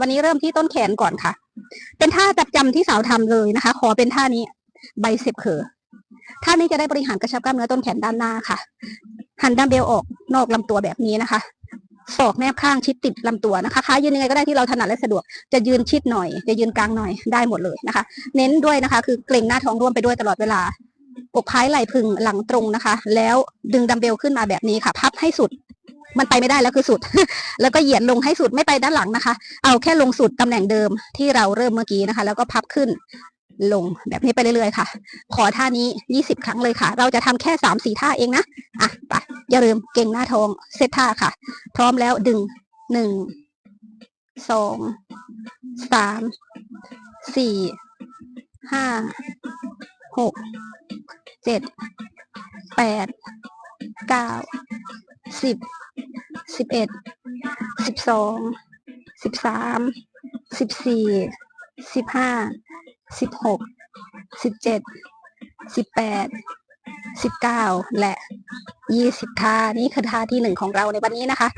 วันนี้เริ่มที่ต้นแขนก่อนค่ะ เป็นท่าจับจำที่สาวทำเลยนะคะ ขอเป็นท่านี้ไบเซปเคอร์ท่านี้จะได้บริหารกระชับกล้ามเนื้อต้นแขนด้านหน้าค่ะ หันดัมเบลออกนอกลำตัวแบบนี้นะคะศอกแนบข้างชิดติดลำตัวนะคะขายืนยังไงก็ได้ที่เราถนัดและสะดวก จะยืนชิดหน่อย จะยืนกลางหน่อยได้หมดเลยนะคะ เน้นด้วยนะคะ คือเกรงหน้าท้องร่วมไปด้วยตลอดเวลาอกพายไหล่พึงหลังตรงนะคะ แล้วดึงดัมเบลขึ้นมาแบบนี้ค่ะ พับให้สุด มันไปไม่ได้แล้วคือสุด แล้วก็เหยียดลงให้สุดไม่ไปด้านหลังนะคะ เอาแค่ลงสุดตำแหน่งเดิมที่เราเริ่มเมื่อกี้นะคะ แล้วก็พับขึ้นลงแบบนี้ไปเรื่อยๆค่ะ ขอท่านี้ยี่สิบครั้งเลยค่ะ เราจะทำแค่สามสี่ท่าเองนะ อะไปอย่าลืมเก่งหน้าทองเซตท่าค่ะ พร้อมแล้วดึงหนึ่งสองสามสี่ห้าหกเจ็ดแปด เก้าสิบสิบเอ็ดสิบสองสิบสามสิบสี่สิบห้าสิบหกสิบเจ็ดสิบแปด สิบเก้าและยี่สิบท่า นี่คือท่าที่หนึ่งของเราในวันนี้นะคะ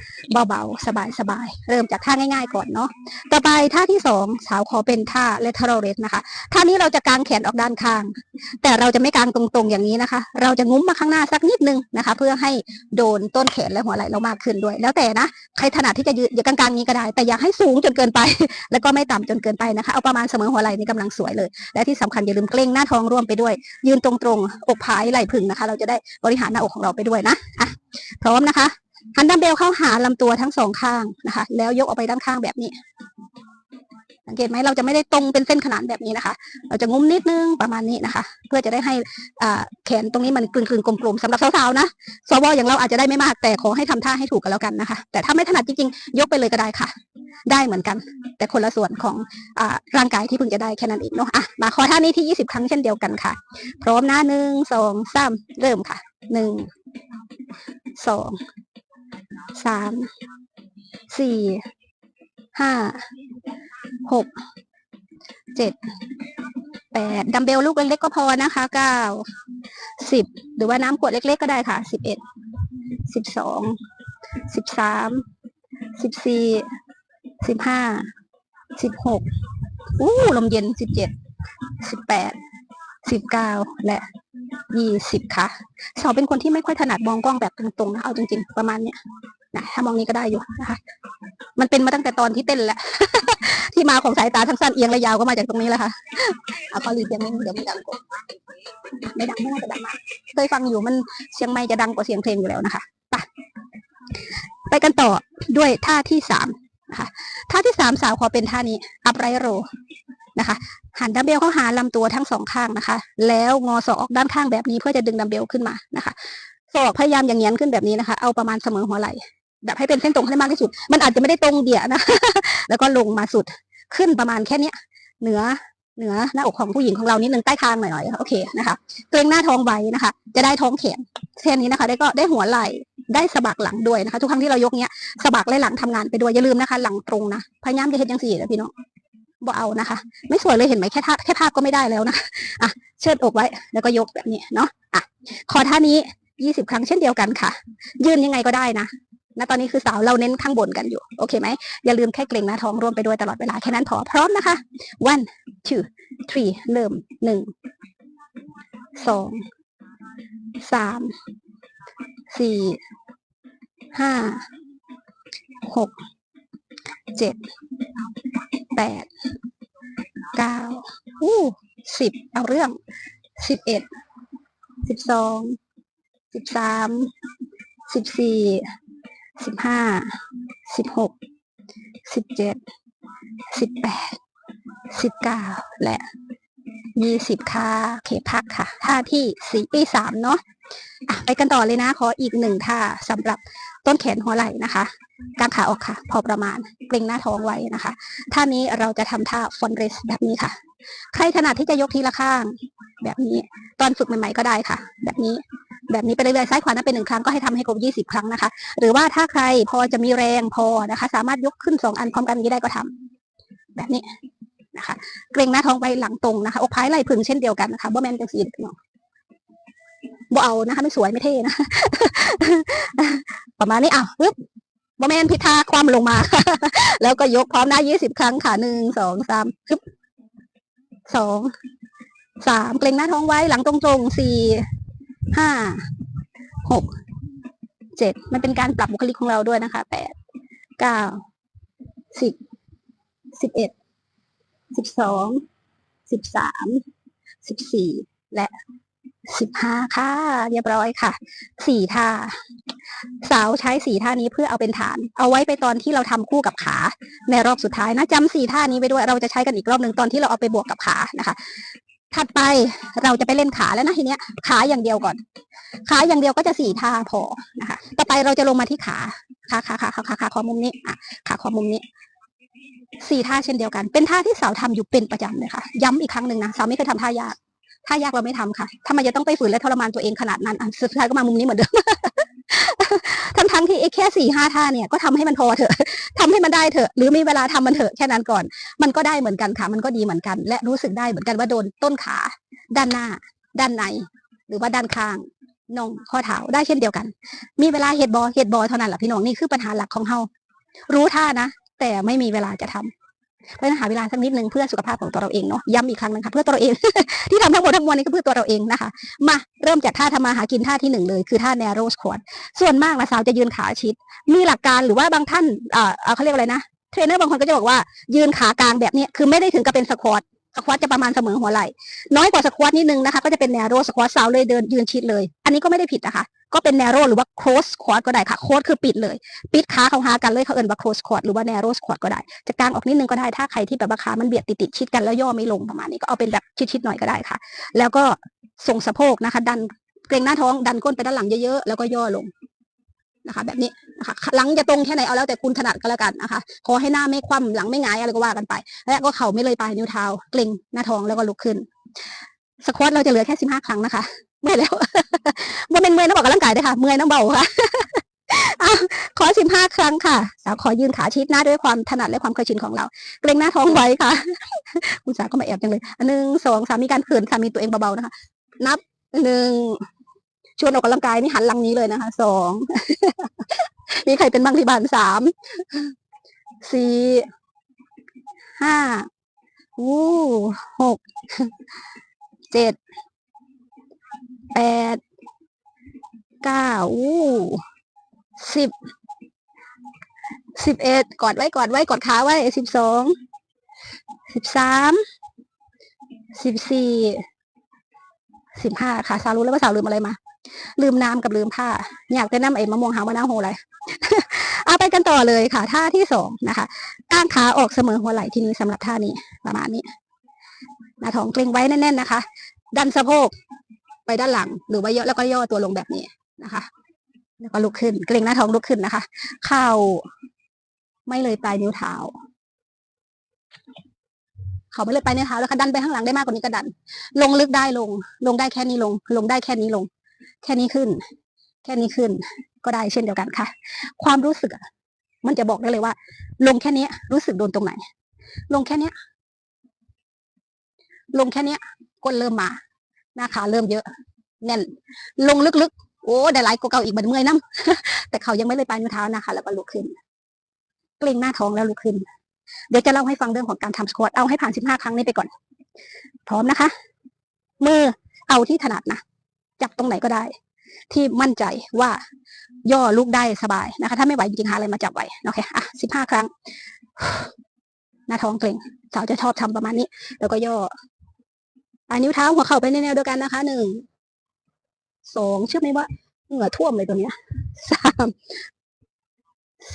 เบาๆ สบายๆ เริ่มจากท่าง่ายๆก่อนเนาะ ต่อไปท่าที่สองสาวขอเป็นท่า lateral raise นะคะ ท่านี้เราจะกางแขนออกด้านข้าง แต่เราจะไม่กางตรงๆอย่างนี้นะคะ เราจะงุ้มมาข้างหน้าสักนิดนึงนะคะ เพื่อให้โดนต้นแขนและหัวไหล่เรามากขึ้นด้วย แล้วแต่นะ ใครถนัดที่จะยืนอย่ากางๆนี้ก็ได้ แต่อย่าให้สูงจนเกินไป แล้วก็ไม่ต่ำจนเกินไปนะคะ เอาประมาณเสมอหัวไหล่นี่กำลังสวยเลย และที่สำคัญอย่าลืมเกรงหน้าท้องร่วมไปด้วย ยืนตรงๆ อกผายไหล่พึงนะคะ เราจะได้บริหารหน้าอกของเราไปด้วยนะอะพร้อมนะคะหันดัมเบลเข้าหาลำตัวทั้งสองข้างนะคะ แล้วยกออกไปด้านข้างแบบนี้ สังเกตไหมเราจะไม่ได้ตรงเป็นเส้นขนานแบบนี้นะคะ เราจะงุ้มนิดนึงประมาณนี้นะคะ เพื่อจะได้ให้แขนตรงนี้มันกลืนๆกลมๆสำหรับสาวๆนะสวอย่างเราอาจจะได้ไม่มากแต่ขอให้ทำท่าให้ถูกกันแล้วกันนะคะ แต่ถ้าไม่ถนัดจริงๆ ยกไปเลยก็ได้ค่ะ ได้เหมือนกัน แต่คนละส่วนของอร่างกายที่เพิ่งจะได้แค่นั้นเองเนาะอะมาขอท่านี้ที่ 20 ครั้งเช่นเดียวกันค่ะ พร้อมนะหนึ่งสองสามเริ่มค่ะหนึ่งสองสามสี่ ห้าหกเจ็ดแปดดัมเบลลูกเล็กๆก็พอนะคะเก้าสิบหรือว่าน้ำขวดเล็กๆก็ได้ค่ะสิบเอ็ดสิบสองสิบสามสิบสี่สิบห้าสิบหกอู้ลมเย็นสิบเจ็ดสิบแปดสิบเก้าและยี่สิบค่ะสาวเป็นคนที่ไม่ค่อยถนัดมองกล้องแบบตรงๆนะเอาจริง ๆ ประมาณเนี้ย นะถ้ามองนี้ก็ได้อยู่นะคะมันเป็นมาตั้งแต่ตอนที่เต้นแหละ ที่มาของสายตาทั้งสั้นเอียงและยาวก็มาจากตรงนี้แหละค่ะเอาขอหลีเสียงนิดเดี๋ยวมันดังกว่าไม่ดังไม่น่าจะดังมากเคยฟังอยู่มันเสียงไม้จะดังกว่าเสียงเพลงอยู่แล้วนะคะไปไปกันต่อด้วยท่าที่สามนะคะท่าที่สามสาวขอเป็นท่านี้ up right row นะคะหันดัมเบลเข้าหาลำตัวทั้งสองข้างนะคะ แล้วงอศอกออกด้านข้างแบบนี้เพื่อจะดึงดัมเบลขึ้นมานะคะศอกพยายามอย่างเงี้ยขึ้นแบบนี้นะคะ เอาประมาณเสมอหัวไหล่ แบบให้เป็นเส้นตรงให้มากที่สุด มันอาจจะไม่ได้ตรงเดี่ยนะ แล้วก็ลงมาสุดขึ้นประมาณแค่เนี้ย เหนือเหนือหน้าอกของผู้หญิงของเรานิดนึงใต้คางหน่อยๆโอเคนะคะเกรงหน้าท้องไว้นะคะ จะได้ท้องแขนเส้นนี้นะคะ ได้ก็ได้หัวไหล่ได้สะบักหลังด้วยนะคะ ทุกครั้งที่เรายกเนี้ยสะบักและหลังทำงานไปด้วยอย่าลืมนะคะ หลังตรงนะพยายามจะเห็นยังสี่นะพี่น้องบ่เอานะคะ ไม่สวยเลยเห็นไหมแค่ท่าแค่ภาพก็ไม่ได้แล้วนะอะเชิดอกไว้ แล้วก็ยกแบบนี้เนาะอะขอท่านี้ยี่สิบครั้งเช่นเดียวกันค่ะ ยืนยังไงก็ได้นะ ณตอนนี้คือสาวเราเน้นข้างบนกันอยู่ โอเคไหม อย่าลืมแค่เกรงหน้าท้องร่วมไปด้วยตลอดเวลา แค่นั้นพอ พร้อมนะคะ one two three เริ่มหนึ่งสองสามสี่ห้าหกเจ็ดแปดเก้าอู้สิบเอาเรื่องสิบเอ็ดสิบสองสิบสามสิบสี่ สิบห้า สิบหก สิบเจ็ด สิบแปด สิบเก้าและยี่สิบค่ะเขพักค่ะ ท่าที่สี่ปีสามเนาะอะไปกันต่อเลยนะ ขออีกหนึ่งท่าสำหรับต้นแขนหัวไหล่นะคะ กางขาออกค่ะ พอประมาณเกรงหน้าท้องไว้นะคะท่านี้เราจะทำท่าฟอนเรสแบบนี้ค่ะ ใครถนัดที่จะยกทีละข้าง แบบนี้ตอนฝึกใหม่ๆก็ได้ค่ะ แบบนี้แบบนี้ไปเรื่อยๆซ้ายขวานับเป็นหนึ่งครั้งก็ให้ทำให้ครบยี่สิบครั้งนะคะ หรือว่าถ้าใครพอจะมีแรงพอนะคะ สามารถยกขึ้นสองอันพร้อมกันนี้ได้ก็ทำแบบนี้นะคะเกรงหน้าท้องไปหลังตรงนะคะอกพายไหล่พึงเช่นเดียวกันนะคะบ่แมนจังสีเนาะบ่เอานะคะไม่สวยไม่เท่นะประมาณนี้อะปึ๊บ บอแมนพิธาความลงมา แล้วก็ยกพร้อมหน้ายี่สิบครั้งค่ะหนึ่งสองสามฮึบสองสามเกรงหน้าท้องไว้หลังตรงๆสี่ห้าหกเจ็ดมันเป็นการปรับบุคลิกของเราด้วยนะคะแปดเก้าสิบสิบเอ็ดสิบสองสิบสามสิบสี่และสิบห้าค่ะ เรียบร้อยค่ะ สี่ท่า สาวใช้สี่ท่านี้เพื่อเอาเป็นฐาน เอาไว้ไปตอนที่เราทำคู่กับขา ในรอบสุดท้ายนะจำสี่ท่านี้ไปด้วยเราจะใช้กันอีกรอบหนึ่งตอนที่เราเอาไปบวกกับขานะคะ ถัดไปเราจะไปเล่นขาแล้วนะทีเนี้ย ขาอย่างเดียวก่อน ขาอย่างเดียวก็จะสี่ท่าพอนะคะต่อไปเราจะลงมาที่ขาขาขาขาขาขาขาขอมุมนี้อะขาขอมุมนี้สี่ท่าเช่นเดียวกัน เป็นท่าที่สาวทำอยู่เป็นประจำเลยค่ะ ย้ำอีกครั้งหนึ่งนะสาวไม่เคยทำท่ายากท่ายากเราไม่ทำค่ะทำไมจะต้องไปฝืนและทรมานตัวเองขนาดนั้นสุดท้ายก็มามุมนี้เหมือนเดิม ทั้งทั้งๆที่ไอ้แค่สี่ห้าท่าเนี่ยก็ทำให้มันพอเถอะทำให้มันได้เถอะ หรือมีเวลาทำมันเถอะแค่นั้นก่อน มันก็ได้เหมือนกันค่ะ มันก็ดีเหมือนกัน และรู้สึกได้เหมือนกันว่าโดนต้นขา ด้านหน้า ด้านใน หรือว่าด้านข้างน่องข้อเท้าได้เช่นเดียวกัน มีเวลาเฮ็ดบอเฮ็ดบอเท่านั้นแหละพี่น้องนี่คือปัญหาหลักของเฮารู้ท่านะ แต่ไม่มีเวลาจะทำ เพราะฉะนั้นหาเวลาสักนิดนึงเพื่อสุขภาพของตัวเราเองเนาะย้ำอีกครั้งหนึงค่ะเพื่อตัวเราเอง ที่ทำทั้งหมดทั้งมวลนี้ก็เพื่อตัวเราเองนะคะมาเริ่มจากท่าทำมาหากินท่าที่หนึ่งเลยคือท่า narrow squat ส่วนมากนะสาวจะยืนขาชิด มีหลักการหรือว่าบางท่านเอ่อเขาเรียกอะไรนะเทรนเนอร์บางคนก็จะบอกว่ายืนขากลางแบบนี้คือไม่ได้ถึงกับเป็นสควอต สควอตจะประมาณเสมอหัวไหล่น้อยกว่าสควอตนิดนึงนะคะ ก็จะเป็น narrow squat สาวเลยเดินยืนชิดเลย อันนี้ก็ไม่ได้ผิดนะคะ ก็เป็น narrow หรือว่า close squat ก็ได้ค่ะ close คือปิดเลย ปิดขาเขาหากันเลยเขาเอ่นว่า close squat หรือว่า narrow squat ก็ได้ จะกางออกนิดนึงก็ได้ถ้าใครที่แบบว่าขามันเบียดติดๆชิดกันแล้วย่อไม่ลงประมาณนี้ก็เอาเป็นแบบชิดๆหน่อยก็ได้ค่ะ แล้วก็ส่งสะโพกนะคะ ดันเกรงหน้าท้องดันก้นไปด้านหลังเยอะๆแล้วก็ย่อลง นะคะ แบบนี้นะคะหลังจะตรงแค่ไหนเอาแล้วแต่คุณถนัดก็แล้วกันนะคะขอให้หน้าไม่คว่ำหลังไม่งายอะไรก็ว่ากันไป และก็เข่าไม่เลยปลายนิ้วเท้าเกร็งหน้าท้องแล้วก็ลุกขึ้นสควอตเราจะเหลือแค่สิบห้าครั้งนะคะเมื่อยแล้วว่าเป็นเมื่อยน้ำบอกกำลังกายด้วยค่ะ เมื่อยน้ำเบาค่ะขอสิบห้าครั้งค่ะสาวขอยืนขาชิดหน้าด้วยความถนัดและความเคยชินของเรา เกรงหน้าท้องไว้ค่ะคุณสาวก็มาแอบจังเลยหนึ่งสองสามมีการเขินสามีตัวเองเบาๆนะคะ นับหนึ่ง ชวนออกกำลังกายนี่หันหลังนี้เลยนะคะสองมีใครเป็นบ้างที่บ้านสามสี่ห้าอู้หกเจ็ดแปดเก้าอู้สิบสิบเอ็ดกอดไว้กอดไว้กอดขาไว้สิบสองสิบสามสิบสี่สิบห้าค่ะสาวรู้แล้วว่าสาวลืมอะไรมา ลืมน้ำกับลืมผ้า อยากจะน้ำไอ้มะม่วงหาวมะนาวโหอะไรเอาไปกันต่อเลยค่ะ ท่าที่สองนะคะก้างขาออกเสมอหัวไหล่ที่นี้สำหรับท่านี้ ประมาณนี้หน้าท้องเกร็งไว้แน่น ๆ นะคะ ดันสะโพกไปด้านหลัง หรือว่าย่อแล้วก็ย่อตัวลงแบบนี้นะคะ แล้วก็ลุกขึ้น เกร็งหน้าท้องลุกขึ้นนะคะ เข่าไม่เลยปลายนิ้วเท้าเขาไม่เลยปลายนิ้วเท้าแล้วค่ะดันไปข้างหลังได้มากกว่านี้ก็ดัน ลงลึกได้ลง ลงได้แค่นี้ลง ลงได้แค่นี้ลง แค่นี้ขึ้น แค่นี้ขึ้น ก็ได้เช่นเดียวกันค่ะ ความรู้สึกมันจะบอกได้เลยว่า ลงแค่นี้รู้สึกโดนตรงไหน ลงแค่นี้ลงแค่นี้ก้นเริ่มมาหน้าขาเริ่มเยอะแน่น ลงลึกๆ โอ้ได้หลายกว่าเก่าอีกบันเมื่อยน้ำแต่เขายังไม่เลยปลายนิ้วเท้านะคะ แล้วก็ลุกขึ้น เกรงหน้าท้องแล้วลุกขึ้น เดี๋ยวจะเล่าให้ฟังเรื่องของการทำสควอตเอาให้ผ่านสิบห้าครั้งนี้ไปก่อน พร้อมนะคะ มือเอาที่ถนัดนะ จับตรงไหนก็ได้ ที่มั่นใจว่าย่อลูกได้สบายนะคะ ถ้าไม่ไหวจริงๆหาอะไรมาจับไว้โอเคอะสิบห้าครั้ง หน้าท้องเกร็งสาวจะชอบทำประมาณนี้ แล้วก็ย่อปลายนิ้วเท้าหัวเข่าไปในแนวเดียวกันนะคะหนึ่งสองเชื่อไหมว่าเหงื่อท่วมเลยตัวเนี้ยสาม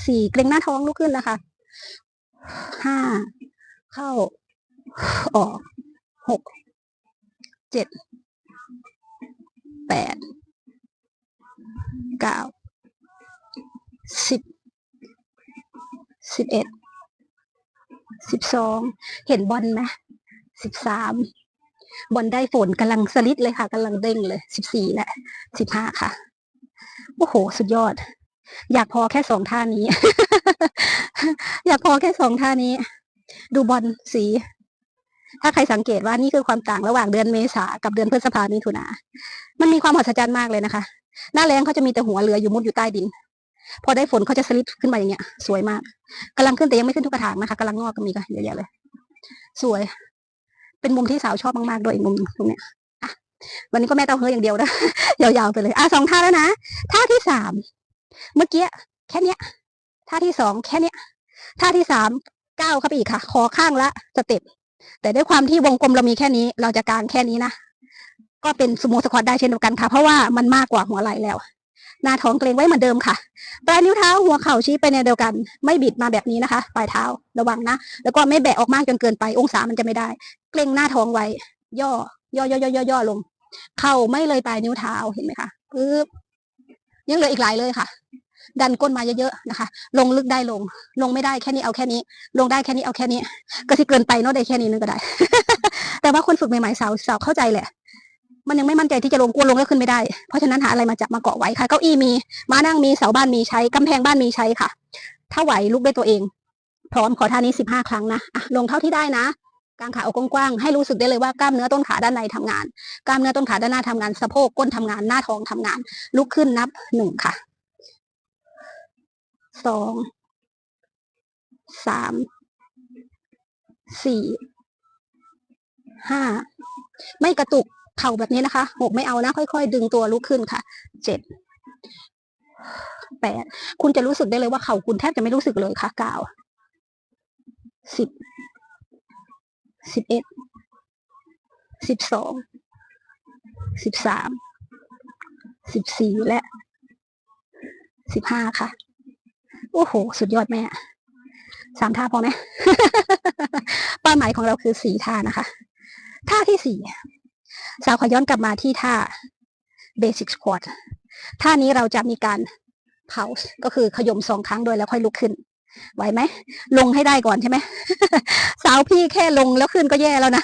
สี่เกร็งหน้าท้องลุกขึ้นนะคะห้าเข้าออกหกเจ็ด แปดเก้าสิบสิบเอ็ดสิบสองเห็นบอลไหมสิบสามบอลได้ฝนกำลังสลิดเลยค่ะกำลังเด้งเลยสิบสี่และสิบห้าค่ะโอ้โห สุดยอด อยากพอแค่สองท่านี้ อยากพอแค่สองท่านี้ ดูบอลสี ถ้าใครสังเกตว่านี่คือความต่างระหว่างเดือนเมษากับเดือนพฤษภามิถุนา มันมีความมหัศจรรย์มากเลยนะคะ หน้าแรงเขาจะมีแต่หัวเรืออยู่มุดอยู่ใต้ดิน พอได้ฝนเขาจะสลิปขึ้นมาอย่างเงี้ย สวยมากกำลังขึ้นแต่ยังไม่ขึ้นทุกกระถางนะคะกำลังงอกก็มีก็เยอะแยะเลย สวย เป็นมุมที่สาวชอบมากๆด้วยอีกมุมตรงเนี้ยวันนี้ก็แม่เต้าเฮ้ยอย่างเดียวนะยาวๆไปเลยอะสองท่าแล้วนะท่าที่สามเมื่อกี้แค่เนี้ยท่าที่สองแค่เนี้ยท่าที่สามก้าวเข้าไปอีกค่ะ คอข้างละสเต็ป แต่ด้วยความที่วงกลมเรามีแค่นี้ เราจะกางแค่นี้นะ ก็เป็นสโมสควอตได้เช่นเดียวกันค่ะ เพราะว่ามันมากกว่าหัวไหล่แล้ว หน้าท้องเกรงไว้เหมือนเดิมค่ะ ปลายนิ้วเท้าหัวเข่าชี้ไปในเดียวกัน ไม่บิดมาแบบนี้นะคะ ปลายเท้าระวังนะ แล้วก็ไม่แบะออกมากจนเกินไป องศามันจะไม่ได้ เกรงหน้าท้องไว้ ย่อ ย่อย่อย่อย่อย่อลง เข่าไม่เลยปลายนิ้วเท้า เห็นไหมคะปึ๊บยังเหลืออีกหลายเลยค่ะ ดันก้นมาเยอะๆนะคะ ลงลึกได้ลง ลงไม่ได้แค่นี้เอาแค่นี้ ลงได้แค่นี้เอาแค่นี้ ก็สิเกินไปเนาะได้แค่นี้นึงก็ได้ แต่ว่าคนฝึกใหม่ๆสาวสาวเข้าใจแหละ มันยังไม่มั่นใจที่จะลงกลัวลงแล้วขึ้นไม่ได้ เพราะฉะนั้นหาอะไรมาจับมาเกาะไว้ค่ะ เก้าอี้มีม้านั่งมีเสาบ้านมีใช้กำแพงบ้านมีใช้ค่ะ ถ้าไหวลุกได้ตัวเอง พร้อมขอท่านี้สิบห้าครั้งนะอะลงเท่าที่ได้นะกางขาออกกว้างๆให้รู้สึกได้เลยว่ากล้ามเนื้อต้นขาด้านในทำงาน กล้ามเนื้อต้นขาด้านหน้าทำงานสะโพกก้นทำงานหน้าท้องทำงาน ลุกขึ้นนับหนึ่งค่ะ สองสามสี่ห้าไม่กระตุกเข่าแบบนี้นะคะหกไม่เอานะ ค่อย ๆ ดึงตัวลุกขึ้นค่ะเจ็ดแปดคุณจะรู้สึกได้เลยว่าเข่าคุณแทบจะไม่รู้สึกเลยค่ะเก้าสิบสิบเอ็ดสิบสองสิบสามสิบสี่และสิบห้าค่ะ โอ้โห สุดยอดแม่สามท่าพอไหมเป้าหมายของเราคือสี่ท่านะคะ ท่าที่สี่สาวขอย้อนกลับมาที่ท่า basic squat ท่านี้เราจะมีการ pause ก็คือขยมสองครั้งโดยแล้วค่อยลุกขึ้น ไหวไหม ลงให้ได้ก่อนใช่ไหม สาวพี่แค่ลงแล้วขึ้นก็แย่แล้วนะ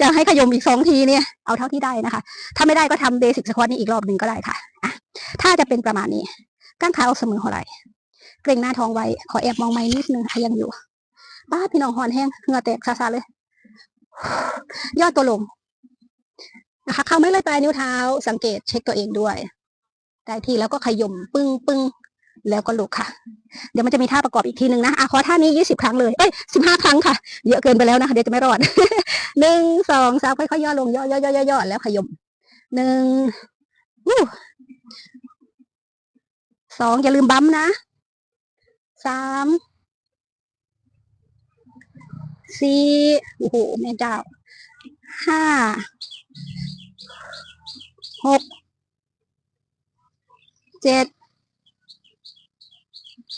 จะให้ขยมอีกสองทีเนี่ย เอาเท่าที่ได้นะคะ ถ้าไม่ได้ก็ทำ basic squat นี้อีกรอบหนึ่งก็ได้ค่ะอะถ้าจะเป็นประมาณนี้ก้างขาออกเสมอหัวไหล่ เกรงหน้าท้องไว้ ขอแอบมองไม้นิดนึงยังอยู่ป้าพี่น้องหอนแห้งเหงื่อแตกซาๆเลยย่อตัวลงนะคะเขาไม่เลยปลายนิ้วเท้า สังเกตเช็คตัวเองด้วย ได้ทีแล้วก็ขยมปึ้งปึ้งแล้วก็ลุกค่ะ เดี๋ยวมันจะมีท่าประกอบอีกทีหนึ่งนะอะขอท่านี้ยี่สิบครั้งเลย เอ้ยสิบห้าครั้งค่ะ เยอะเกินไปแล้วนะคะเดี๋ยวจะไม่รอดหนึ่งสองสามค่อยๆย่อลงย่อย่อย่อย่อย่อแล้วขยมหนึ่งวู้สองอย่าลืมบั๊มนะ สามสี่โอ้โหแม่เจ้าห้าหกเจ็ด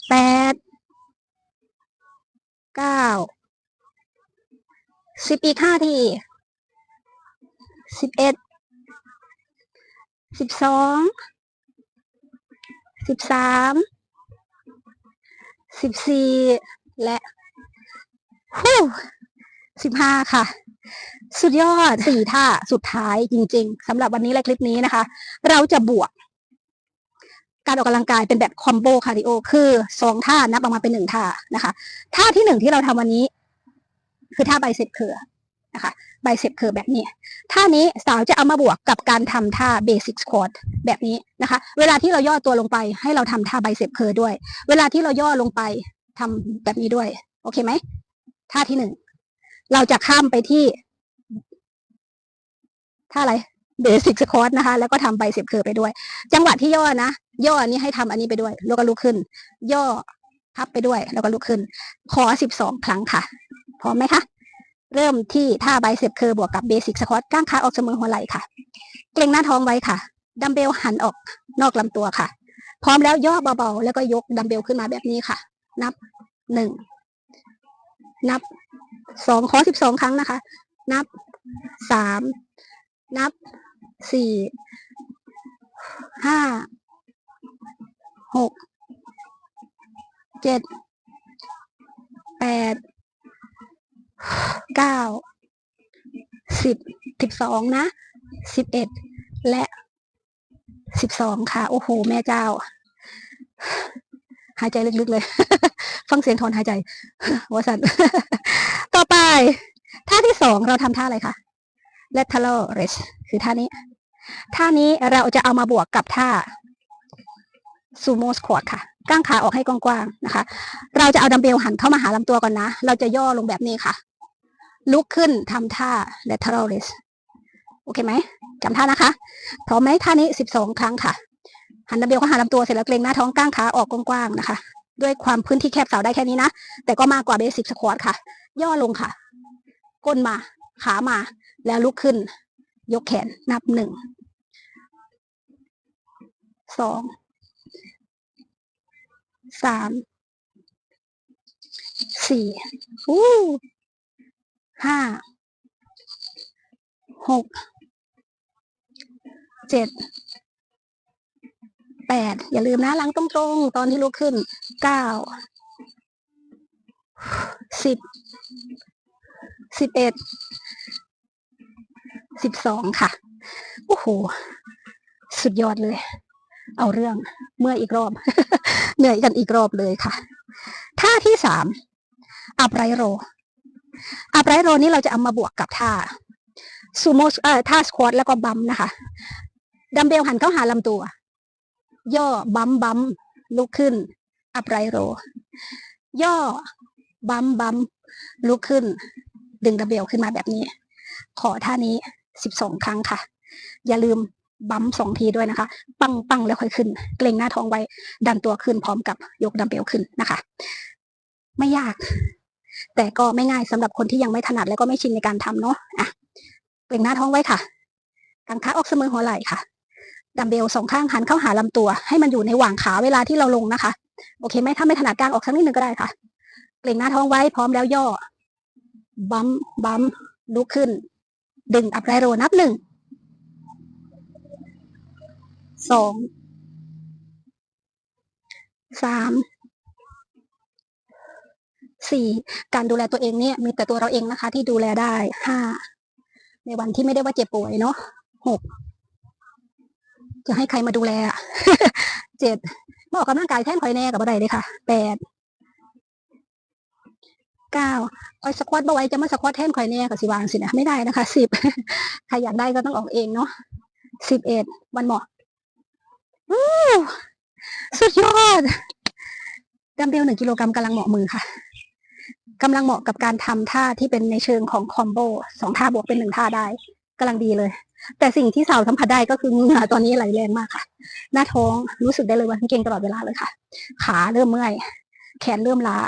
แปดเก้าสิบอีกห้าทีสิบเอ็ดสิบสองสิบสาม สิบสี่และฮู้สิบห้าค่ะ สุดยอดสี่ท่าสุดท้ายจริง ๆสำหรับวันนี้และคลิปนี้นะคะ เราจะบวก การออกกำลังกายเป็นแบบคอมโบคาร์ดิโอคือสองท่านับออกมาเป็นหนึ่งท่านะคะ ท่าที่หนึ่งที่เราทำวันนี้ คือท่าไบเซ็ปเคอร์ นะคะไบเซ็ปเคอร์แบบนี้ ท่านี้สาวจะเอามาบวกกับการทำท่าเบสิ c สควอตแบบนี้นะคะ เวลาที่เราย่อตัวลงไปให้เราทำท่าไบเซ็ปเคอร์ด้วย เวลาที่เราย่อลงไปทำแบบนี้ด้วย โอเคไหม ท่าที่หนึ่ง เราจะข้ามไปที่ ท่าอะไรเบสิ c สควอตนะคะ แล้วก็ทำไบเซ็ปเคอร์ไปด้วย จังหวะที่ย่อนะ ย่ออันนี้ให้ทำอันนี้ไปด้วย แล้วก็ลุกขึ้น ย่อพับไปด้วย แล้วก็ลุกขึ้น ขอสิบสองครั้งค่ะ พร้อมไหมคะ เริ่มที่ท่าไบเซ็ปเคอร์บวกกับเบสิ c สควอตก้างขาออกเสมอหัวไหล่ค่ะ เกรงหน้าท้องไว้ค่ะ ดัมเบลหันออกนอกลำตัวค่ะ พร้อมแล้วย่อเบาๆ แล้วก็ยกดัมเบลขึ้นมาแบบนี้ค่ะ นับหนึ่งนับสองขอสิบสองครั้งนะคะ นับสามนับสี่ห้าหกเจ็ดแปด เก้าสิบสิบสองนะสิบเอ็ดและสิบสองค่ะ โอ้โห แม่เจ้า หายใจลึกๆเลย ฟังเสียงถอนหายใจวสันต่อไป ท่าที่สองเราทำท่าอะไรคะ lateral raise คือท่านี้ ท่านี้เราจะเอามาบวกกับท่า sumo squat ค่ะก้างขาออกให้กว้างๆนะคะ เราจะเอาดัมเบลหันเข้ามาหาลำตัวก่อนนะ เราจะย่อลงแบบนี้ค่ะ ลุกขึ้นทำท่า lateral raise โอเคไหมจำท่านะคะ พร้อมไหมท่านี้สิบสองครั้งค่ะ หันดัมเบลเข้าหาลำตัวเสร็จแล้วเกรงหน้าท้องก้างขาออกกว้างๆนะคะ ด้วยความพื้นที่แคบเสาได้แค่นี้นะ แต่ก็มากกว่าเบสิ c สควอตค่ะ ย่อลงค่ะ ก้นมา ขามา แล้วลุกขึ้น ยกแขนนับหนึ่ง สอง สาม สี่อู้ ห้าหกเจ็ดแปดอย่าลืมนะหลังตรงๆตอนที่ลุกขึ้นเก้าสิบสิบเอ็ดสิบสองค่ะ โอ้โห สุดยอดเลย เอาเรื่องเมื่ออีกรอบ เหนื่อยกันอีกรอบเลยค่ะท่าที่สามอัพไรโร อัพไรโรนี่เราจะเอามาบวกกับท่าซูโม่เอ่อท่าสควอตแล้วก็บัมนะคะ ดัมเบลหันเข้าหาลำตัว ย่อบัมบัมลุกขึ้น อัพไรโร ย่อบัมบัมลุกขึ้น ดึงดัมเบลขึ้นมาแบบนี้ ขอท่านี้สิบสองครั้งค่ะ อย่าลืมบัมสองทีด้วยนะคะ ปังปังแล้วค่อยขึ้น เกรงหน้าท้องไว้ ดันตัวขึ้นพร้อมกับยกดัมเบลขึ้นนะคะ ไม่ยาก แต่ก็ไม่ง่ายสำหรับคนที่ยังไม่ถนัดและก็ไม่ชินในการทำเนาะอะเกรงหน้าท้องไว้ค่ะกางขาออกเสมอหัวไหล่ค่ะดัมเบลสองข้างหันเข้าหาลำตัว ให้มันอยู่ในหว่างขาเวลาที่เราลงนะคะ โอเคไหมถ้าไม่ถนัดกางออกสักนิดนึงก็ได้ค่ะ เกรงหน้าท้องไว้พร้อมแล้วย่อ บัมบัมลุกขึ้น ดึงอัพไรโรนับหนึ่งสองสาม สี่การดูแลตัวเองเนี่ยมีแต่ตัวเราเองนะคะ ที่ดูแลได้ห้าในวันที่ไม่ได้ว่าเจ็บป่วยเนาะหกจะให้ใครมาดูแลเจ็ดมาออกกำลังกายแท่นคอยแน่กับอะไรเลยค่ะแปดเก้าออยสควอตบ่ไว้จะมาสควอตแท่นคอยแน่กับสิวางสินะไม่ได้นะคะสิบใครอยากได้ก็ต้องออกเองเนาะสิบเอ็ดวันเหมาะอู้สุดยอดดัมเบลหนึ่งกิโลกรัมกำลังเหมาะมือค่ะ กำลังเหมาะกับการทำท่าที่เป็นในเชิงของคอมโบสองท่าบวกเป็นหนึ่งท่าได้กำลังดีเลย แต่สิ่งที่สาวสัมผัสได้ก็คือเหงื่อตอนนี้ไหลแรงมากค่ะ หน้าท้องรู้สึกได้เลยว่าเก่งตลอดเวลาเลยค่ะ ขาเริ่มเมื่อย แขนเริ่มล้า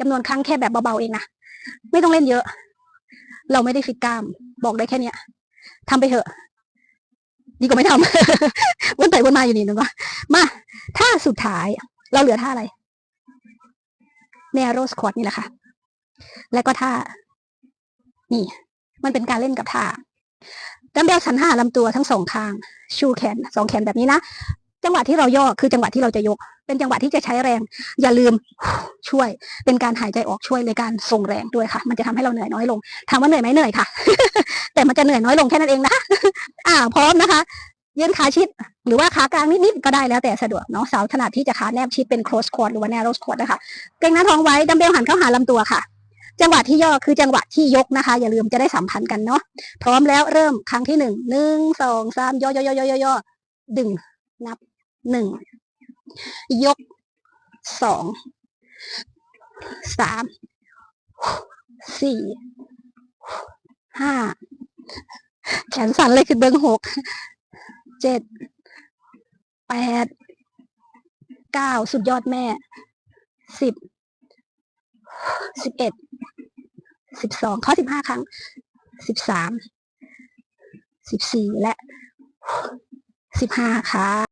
จำนวนครั้งแค่แบบเบาๆเองนะไม่ต้องเล่นเยอะ เราไม่ได้ฟิตกล้าม บอกได้แค่เนี้ยทำไปเถอะ ดีกว่าไม่ทำวนไปวนมาอยู่นี่นึกว่ามาท่าสุดท้าย เราเหลือท่าอะไรแนโรสควอตนี่แหละค่ะ แล้วก็ท่า นี่ มันเป็นการเล่นกับท่าดัมเบลสันห้าลำตัวทั้งสองข้าง ชูแขนสองแขนแบบนี้นะจังหวะที่เราย่อคือจังหวะที่เราจะยก เป็นจังหวะที่จะใช้แรง อย่าลืมช่วย เป็นการหายใจออกช่วยในการส่งแรงด้วยค่ะ มันจะทำให้เราเหนื่อยน้อยลงถามว่าเหนื่อยไหมเหนื่อยค่ะ แต่มันจะเหนื่อยน้อยลงแค่นั้นเองนะอ่า พร้อมนะคะยืนขาชิด หรือว่าขากลางนิดๆก็ได้แล้วแต่สะดวกเนาะสาวถนัดที่จะขาแนบชิดเป็น close squat หรือว่า narrow squat นะคะเกรงหน้าท้องไว้ดัมเบลหันเข้าหาลำตัวค่ะ จังหวะที่ย่อคือจังหวะที่ยกนะคะ อย่าลืมจะได้สัมพันธ์กันเนาะพร้อมแล้วเริ่มครั้งที่หนึ่งหนึ่งสองสามย่อย่อย่อย่อย่อย่อดึงนับหนึ่งยกสองสามสี่ห้าแขนสั่นเลยคือเบิ้งหกเจ็ดแปดเก้าสุดยอดแม่สิบ สิบเอ็ด สิบสองข้อสิบห้าครั้ง สิบสาม สิบสี่และสิบห้าค่ะ